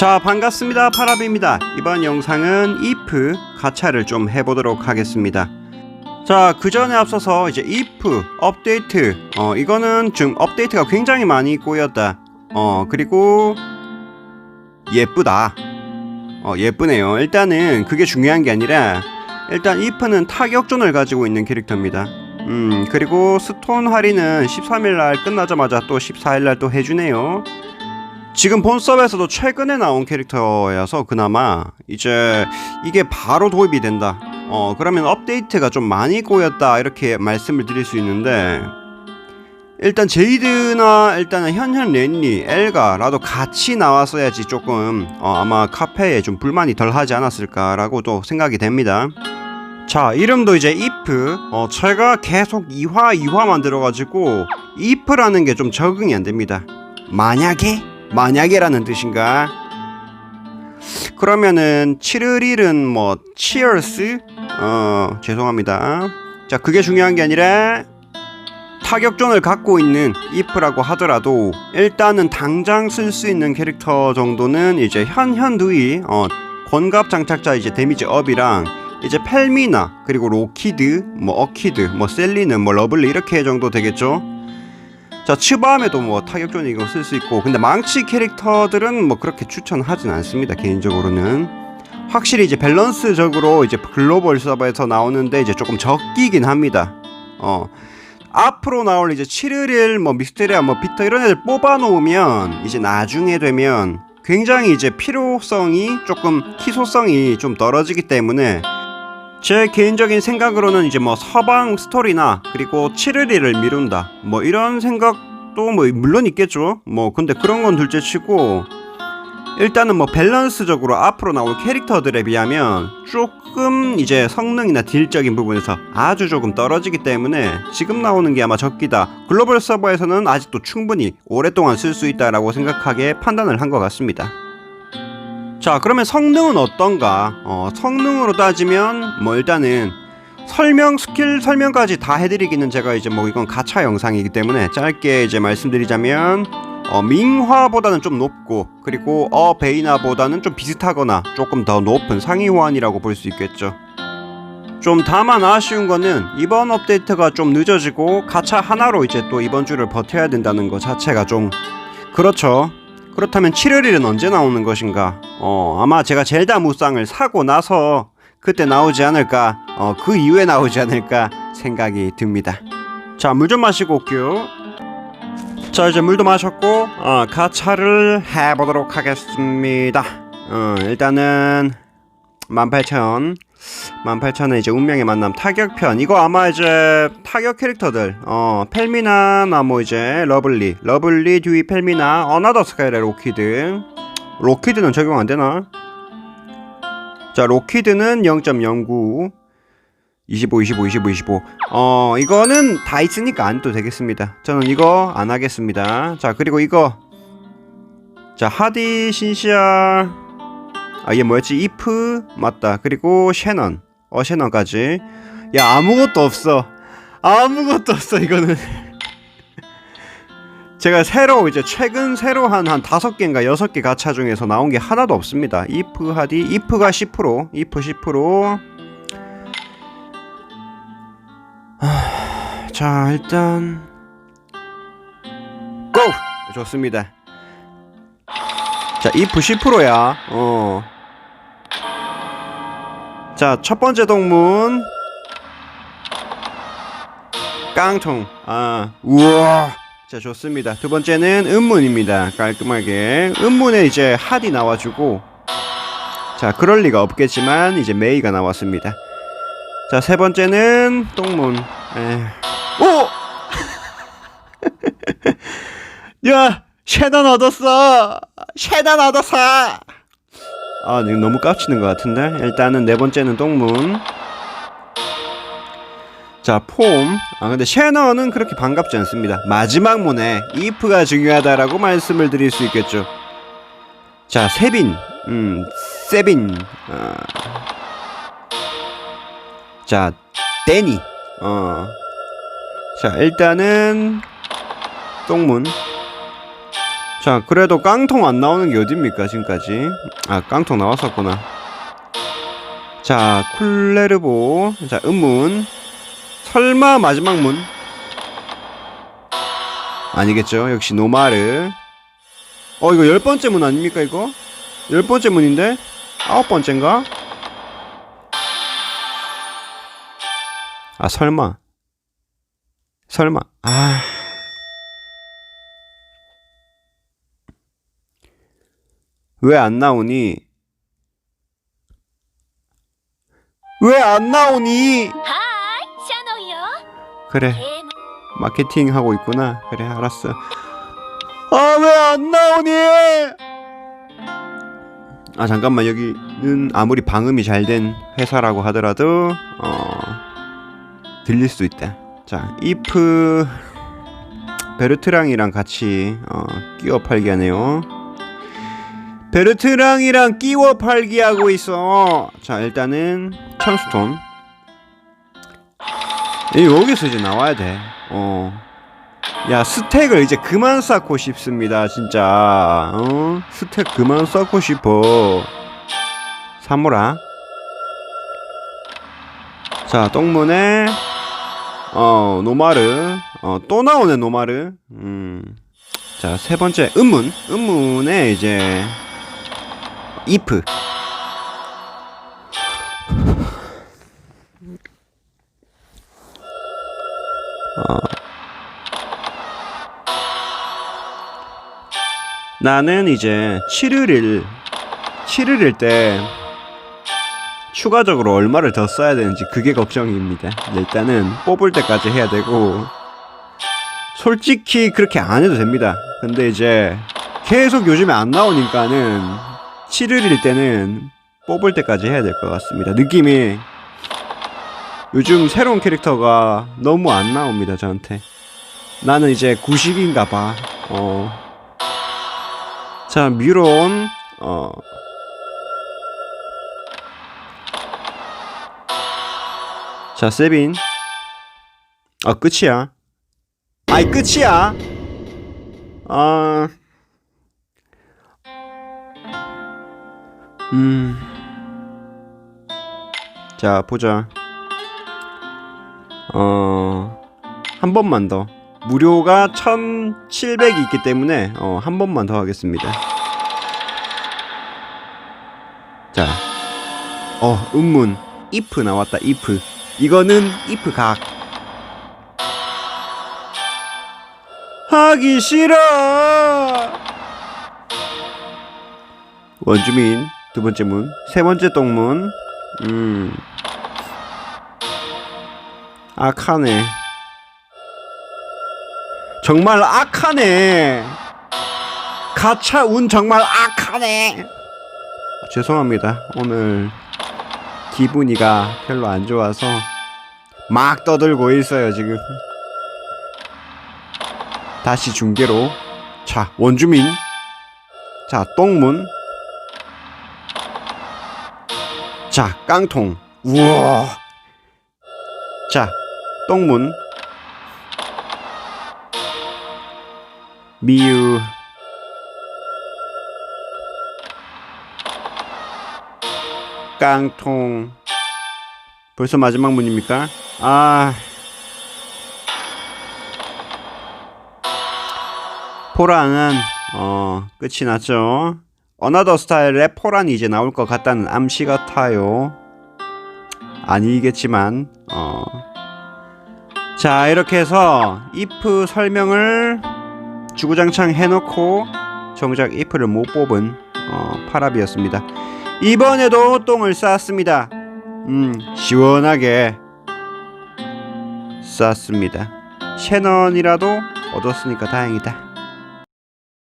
자 반갑습니다. 파라비입니다. 이번 영상은 if 가차를 좀 해보도록 하겠습니다. 자 그전에 앞서서 이제 if 업데이트 어 이거는 좀 업데이트가 굉장히 많이 꼬였다. 어 그리고 예쁘다. 어 예쁘네요. 일단은 그게 중요한 게 아니라 일단 if는 타격존을 가지고 있는 캐릭터입니다. 음 그리고 스톤 할인은 13일날 끝나자마자 또 14일날 또 해주네요 지금 본섭에서도 최근에 나온 캐릭터여서 그나마 이제 이게 바로 도입이 된다. 어 그러면 업데이트가 좀 많이 꼬였다 이렇게 말씀을 드릴 수 있는데 일단 제이드나 일단은 현현 랜리, 엘가라도 같이 나왔어야지 조금 어, 아마 카페에 좀 불만이 덜 하지 않았을까라고도 생각이 됩니다. 자 이름도 이제 if 어 제가 계속 이화 이화 만들어가지고 if라는 게 좀 적응이 안 됩니다. 만약에 만약에라는 뜻인가? 그러면은 7을 일은 뭐 cheers? 어 죄송합니다. 자 그게 중요한 게 아니라 타격존을 갖고 있는 if라고 하더라도 일단은 당장 쓸 수 있는 캐릭터 정도는 이제 현현두이 어 권갑 장착자 이제 데미지 업이랑 이제 펠미나 그리고 로키드 뭐 어키드 뭐 셀리는 뭐 러블리 이렇게 정도 되겠죠. 자 츠바함에도 뭐 타격존 이거 쓸 수 있고 근데 망치 캐릭터들은 뭐 그렇게 추천하진 않습니다 개인적으로는. 확실히 이제 밸런스적으로 이제 글로벌 서버에서 나오는데 이제 조금 적기긴 합니다. 어. 앞으로 나올 이제 7일일 뭐 미스테리아 뭐 비터 이런 애들 뽑아 놓으면 이제 나중에 되면 굉장히 이제 필요성이 조금 희소성이 좀 떨어지기 때문에 제 개인적인 생각으로는 이제 뭐 서방 스토리나 그리고 7일이를 미룬다. 뭐 이런 생각도 뭐 물론 있겠죠. 뭐 근데 그런 건 둘째치고 일단은 뭐 밸런스적으로 앞으로 나올 캐릭터들에 비하면 조금 이제 성능이나 딜적인 부분에서 아주 조금 떨어지기 때문에 지금 나오는 게 아마 적기다. 글로벌 서버에서는 아직도 충분히 오랫동안 쓸 수 있다라고 생각하게 판단을 한 것 같습니다 자 그러면 성능은 어떤가? 어, 성능으로 따지면 뭐 일단은 설명 스킬 설명까지 다 해드리기는 제가 이제 뭐 이건 가차 영상이기 때문에 짧게 이제 말씀드리자면 어, 밍화보다는 좀 높고 그리고 어 베이나보다는 좀 비슷하거나 조금 더 높은 상위 호환이라고 볼 수 있겠죠. 좀 다만 아쉬운 거는 이번 업데이트가 좀 늦어지고 가차 하나로 이제 또 이번 주를 버텨야 된다는 것 자체가 좀 그렇죠 그렇다면 7월일은 언제 나오는 것인가? 어, 아마 제가 젤다 무쌍을 사고 나서 그때 나오지 않을까? 어, 그 이후에 나오지 않을까 생각이 듭니다. 자, 물 좀 마시고 올게요. 자, 이제 물도 마셨고, 어, 가차를 해보도록 하겠습니다. 어, 일단은 18,000. 18,000은 이제 운명의 만남. 타격편. 이거 아마 이제 타격 캐릭터들. 어 펠미나나 뭐 이제 러블리. 러블리 듀이 펠미나 어나더 스카이레 로키드 로키드는 적용 안 되나? 자 로키드는 0.09 25 25 25 25 어 이거는 다 있으니까 안 또 되겠습니다. 저는 이거 안 하겠습니다. 자 그리고 이거. 자 하디 신시아 아 얘 뭐였지? 이프 맞다. 그리고 셰넌 어 셰넌까지. 야 아무것도 없어. 아무것도 없어 이거는. 제가 새로 이제 최근 새로 한 한 다섯 개인가 여섯 개 가차 중에서 나온 게 하나도 없습니다. 이프 하디 이프가 10% 이프 10%. 하... 자 일단. 고 좋습니다. 자, 이프 10%야. 어. 자, 첫 번째 동문. 깡통. 아, 우와. 자, 좋습니다. 두 번째는 음문입니다. 깔끔하게. 음문에 이제 핫이 나와주고. 자, 그럴 리가 없겠지만, 이제 메이가 나왔습니다. 자, 세 번째는 똥문. 에. 오! 야! 쉐단 얻었어! 쉐단 얻었어! 아, 너무 깝치는 것 같은데? 일단은 네 번째는 똥문. 자, 폼. 아, 근데 쉐너는 그렇게 반갑지 않습니다. 마지막 문에 if가 중요하다라고 말씀을 드릴 수 있겠죠. 자, 세빈. 음, 세빈. 어. 자, 데니. 어. 자, 일단은 똥문. 자, 그래도 깡통 안 나오는 게 어딥니까, 지금까지? 아, 깡통 나왔었구나. 자, 쿨레르보. 자, 음문. 설마 마지막 문? 아니겠죠. 역시 노마르. 어, 이거 열 번째 문 아닙니까, 이거? 열 번째 문인데? 아홉 번째인가? 아, 설마. 설마. 아. 왜 안 나오니? 왜 안 나오니? 그래, 마케팅 하고 있구나. 그래, 알았어. 아, 왜 안 나오니? 아, 잠깐만. 여기는 아무리 방음이 잘 된 회사라고 하더라도, 어, 들릴 수 있다. 자, if 베르트랑이랑 같이 어, 끼워 팔게 하네요. 베르트랑이랑 끼워 팔기 하고 있어. 자, 일단은 청스톤. 이 여기서 이제 나와야 돼. 어. 야, 스택을 이제 그만 쌓고 싶습니다, 진짜. 어? 스택 그만 쌓고 싶어. 사무라. 자, 똥문에 어, 노마르. 어, 또 나오네, 노마르. 음. 자, 세 번째 음문. 음문에 이제 if. 어. 나는 이제 7일일 7일일 때 추가적으로 얼마를 더 써야 되는지 그게 걱정입니다. 일단은 뽑을 때까지 해야 되고 솔직히 그렇게 안 해도 됩니다. 근데 이제 계속 요즘에 안 나오니까는 7일일 때는 뽑을 때까지 해야 될 것 같습니다. 느낌이 요즘 새로운 캐릭터가 너무 안 나옵니다, 저한테. 나는 이제 구식인가 봐. 어. 자, 뮤론, 어. 자, 세빈. 아, 끝이야. 아이, 끝이야. 아. 음. 자, 보자. 어, 한 번만 더. 무료가 1700이 있기 때문에, 어, 한 번만 더 하겠습니다. 자, 어, 음문. if 나왔다, if. 이거는 if 각. 하기 싫어! 원주민, 두 번째 문. 세 번째 똥문. 음. 악하네. 정말 악하네. 가차 운 정말 악하네. 아, 죄송합니다. 오늘 기분이가 별로 안 좋아서 막 떠들고 있어요, 지금. 다시 중계로. 자, 원주민. 자, 똥문. 자, 깡통. 우와. 자, 똥문. 미유. 깡통. 벌써 마지막 문입니까? 아. 포란은 어 끝이 났죠. 어나더 스타일의 포란이 이제 나올 것 같다는 암시 같아요. 아니겠지만 어. 자 이렇게 해서 if 설명을 주구장창 해놓고 정작 if를 못 뽑은 어, 파랍이었습니다. 이번에도 똥을 쌌습니다. 음 시원하게 쌌습니다. 셰넌이라도 얻었으니까 다행이다.